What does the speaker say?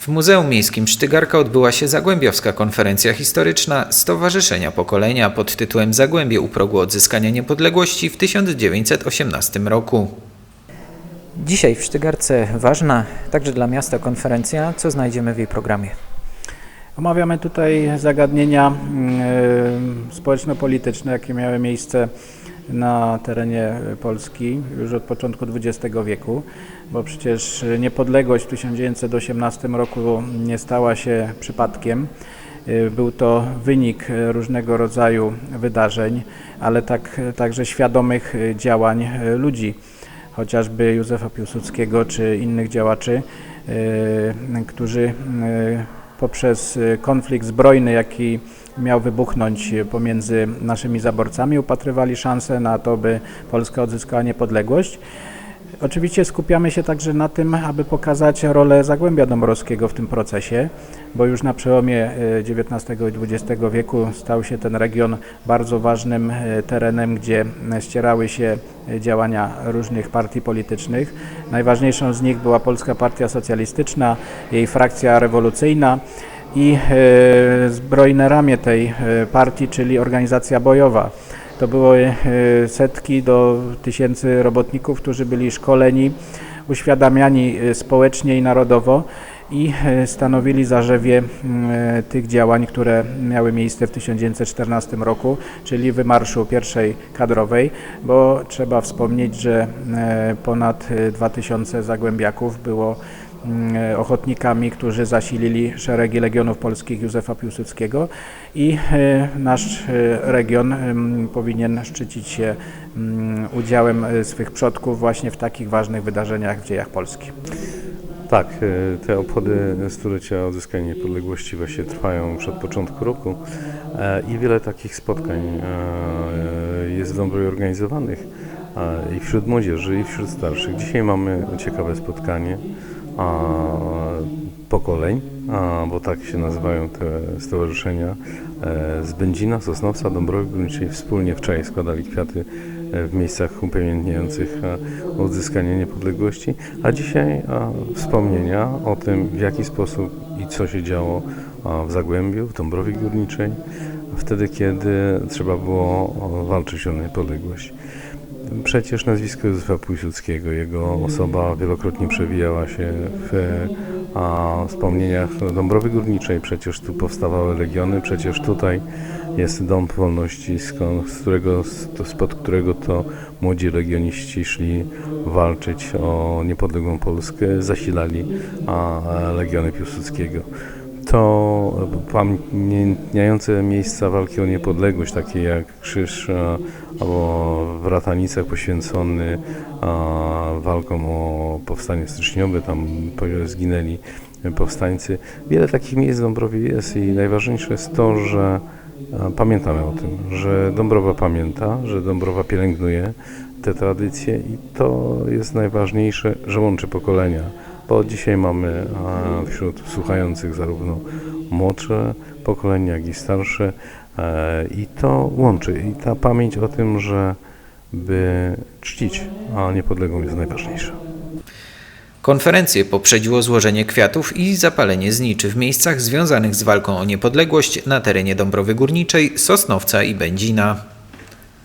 W Muzeum Miejskim Sztygarka odbyła się Zagłębiowska Konferencja Historyczna Stowarzyszenia Pokolenia pod tytułem Zagłębie u progu odzyskania niepodległości w 1918 roku. Dzisiaj w Sztygarce ważna także dla miasta konferencja. Co znajdziemy w jej programie? Omawiamy tutaj zagadnienia mm, społeczno-polityczne, jakie miały miejsce na terenie Polski już od początku XX wieku, bo przecież niepodległość w 1918 roku nie stała się przypadkiem. Y, Był to wynik różnego rodzaju wydarzeń, ale tak, także świadomych działań ludzi, chociażby Józefa Piłsudskiego czy innych działaczy, y, którzy y, poprzez konflikt zbrojny, jaki miał wybuchnąć pomiędzy naszymi zaborcami, upatrywali szansę na to, by Polska odzyskała niepodległość. Oczywiście skupiamy się także na tym, aby pokazać rolę Zagłębia Dąbrowskiego w tym procesie, bo już na przełomie XIX i XX wieku stał się ten region bardzo ważnym y, terenem, gdzie ścierały się działania różnych partii politycznych. Najważniejszą z nich była Polska Partia Socjalistyczna, jej frakcja rewolucyjna i e, zbrojne ramię tej e, partii, czyli organizacja bojowa. To były e, setki do tysięcy robotników, którzy byli szkoleni, uświadamiani społecznie i narodowo i e, stanowili zarzewie e, tych działań, które miały miejsce w 1914 roku, czyli wymarszu pierwszej kadrowej, bo trzeba wspomnieć, że e, ponad e, 2000 zagłębiaków było ochotnikami, którzy zasilili szeregi Legionów Polskich Józefa Piłsudskiego i nasz region powinien szczycić się udziałem swych przodków właśnie w takich ważnych wydarzeniach w dziejach Polski. Tak, e, te obchody stulecia odzyskania niepodległości właśnie trwają od początku roku e, i wiele takich spotkań e, jest w Dąbrowie organizowanych i wśród młodzieży, i wśród starszych. Dzisiaj mamy ciekawe spotkanie pokoleń, bo tak się nazywają te stowarzyszenia z Będzina, Sosnowca, Dąbrowy Górniczej wspólnie wczoraj składali kwiaty w miejscach upamiętniających e, odzyskanie niepodległości, a dzisiaj a, wspomnienia o tym, w jaki sposób i co się działo w Zagłębiu, w Dąbrowie Górniczej, wtedy, kiedy trzeba było walczyć o niepodległość. Przecież nazwisko Józefa Piłsudskiego, jego osoba wielokrotnie przewijała się w a, wspomnieniach Dąbrowy Górniczej. Przecież tu powstawały legiony, przecież tutaj jest Dom Wolności, skąd, z którego, spod którego to młodzi legioniści szli walczyć o niepodległą Polskę, zasilali a, legiony Piłsudskiego to pamiętniające miejsca walki o niepodległość, takie jak Krzyż e, albo w Ratanicach poświęcony a, walkom o powstanie styczniowe, tam zginęli powstańcy. Wiele takich miejsc w Dąbrowie jest i najważniejsze jest to, że e, pamiętamy o tym, że Dąbrowa pamięta, że Dąbrowa pielęgnuje te tradycje i to jest najważniejsze, że łączy pokolenia bo dzisiaj mamy wśród słuchających zarówno młodsze pokolenia, jak i starsze e, i to łączy. I ta pamięć o tym, że by czcić a niepodległą jest najważniejsza. Konferencję poprzedziło złożenie kwiatów i zapalenie zniczy w miejscach związanych z walką o niepodległość na terenie Dąbrowy Górniczej, Sosnowca i Będzina.